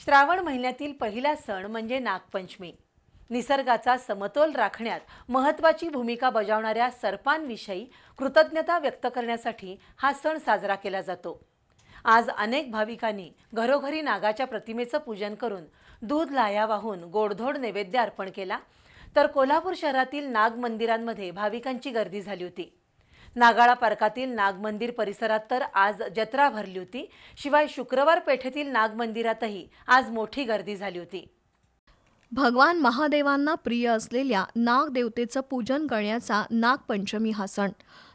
श्रावण महिन्यातील पहिला सण म्हणजे नागपंचमी. निसर्गाचा समतोल राखण्यात महत्त्वाची भूमिका बजावणाऱ्या सर्पांविषयी कृतज्ञता व्यक्त करण्यासाठी हा सण साजरा केला जातो. आज अनेक भाविकांनी घरोघरी नागाच्या प्रतिमेचं पूजन करून दूध लाया वाहून गोडधोड नैवेद्य अर्पण केला तर कोल्हापूर शहरातील नाग मंदिरांमध्ये भाविकांची गर्दी झाली होती. नागाळा पार्कातील नागमंदिर परिसरात तर आज जत्रा भरली होती. शिवाय शुक्रवार पेठेतील नागमंदिरातही आज मोठी गर्दी झाली होती. भगवान महादेवांना प्रिय असलेल्या नागदेवतेचं पूजन करण्याचा नागपंचमी हा सण.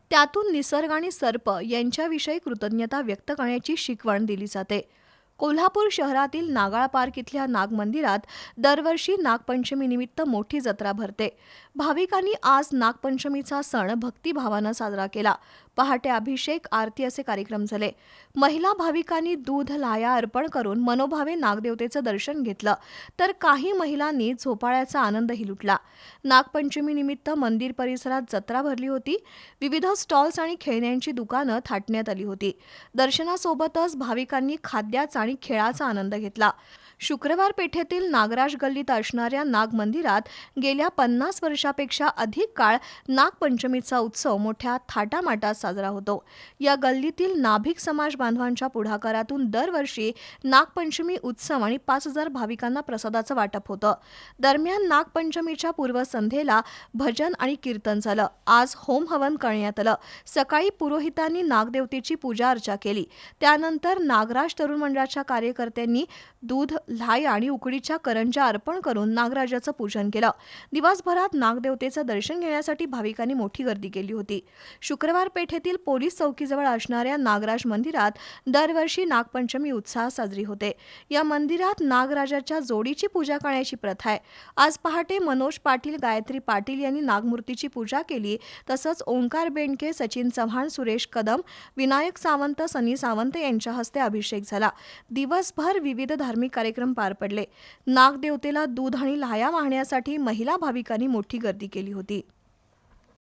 त्यातून निसर्ग आणि सर्प यांच्याविषयी कृतज्ञता व्यक्त करण्याची शिकवण दिली जाते. कोल्हापूर शहरातील नागाळ पार्क इथल्या नाग मंदिरात दरवर्षी नागपंचमीनिमित्त मोठी जत्रा भरते. भाविकांनी आज नागपंचमीचा सण भक्तिभावानं साजरा केला. पहाटे अभिषेक आरती असे कार्यक्रम झाले. महिला भाविकांनी दूध लाया अर्पण करून मनोभावे नागदेवतेचं दर्शन घेतलं. तर काही महिलांनी झोपाळ्याचा आनंदही लुटला. नागपंचमीनिमित्त मंदिर परिसरात जत्रा भरली होती. विविध स्टॉल्स आणि खेळण्यांची दुकानं थाटण्यात आली होती. दर्शनासोबतच भाविकांनी खाद्याचा आणि खेळाचा आनंद घेतला. शुक्रवार पेठेतील नागराज गल्लीत असणाऱ्या नाग मंदिरात गेल्या पन्नास वर्षापेक्षा अधिक काळ नागपंचमीचा उत्सव मोठ्या थाटामाटात साजरा होतो. या गल्लीतील नाभिक समाज बांधवांच्या पुढाकारातून दरवर्षी नागपंचमी उत्सव आणि पाच हजार भाविकांना प्रसादाचं वाटप होतं. दरम्यान नागपंचमीच्या पूर्वसंध्येला भजन आणि कीर्तन झालं. आज होम हवन करण्यात आलं. सकाळी पुरोहितांनी नागदेवतेची पूजा अर्चा केली. त्यानंतर नागराज तरुण मंडळाच्या कार्यकर्त्यांनी दूध लाई आणि उकडीच्या करंजा अर्पण करून नागराजाचं पूजन केलं. दिवसभरात नागदेवतेचं दर्शन घेण्यासाठी भाविकांनी मोठी गर्दी केली होती. शुक्रवार पेठेतील पोलीस चौकीजवळ असणाऱ्या नागराज मंदिरात दरवर्षी नागपंचमी उत्साह साजरी होते. या मंदिरात नागराजाच्या जोडीची पूजा करण्याची प्रथा आहे. आज पहाटे मनोज पाटील गायत्री पाटील यांनी नागमूर्तीची पूजा केली. तसंच ओंकार बेंडके सचिन चव्हाण सुरेश कदम विनायक सावंत सनी सावंत यांच्या हस्ते अभिषेक झाला. दिवसभर विविध धार्मिक कार्यक्रम पार पडले. नागदेवतेला दूध आणि लाया वाहण्यासाठी महिला भाविकांनी मोठी गर्दी केली होती.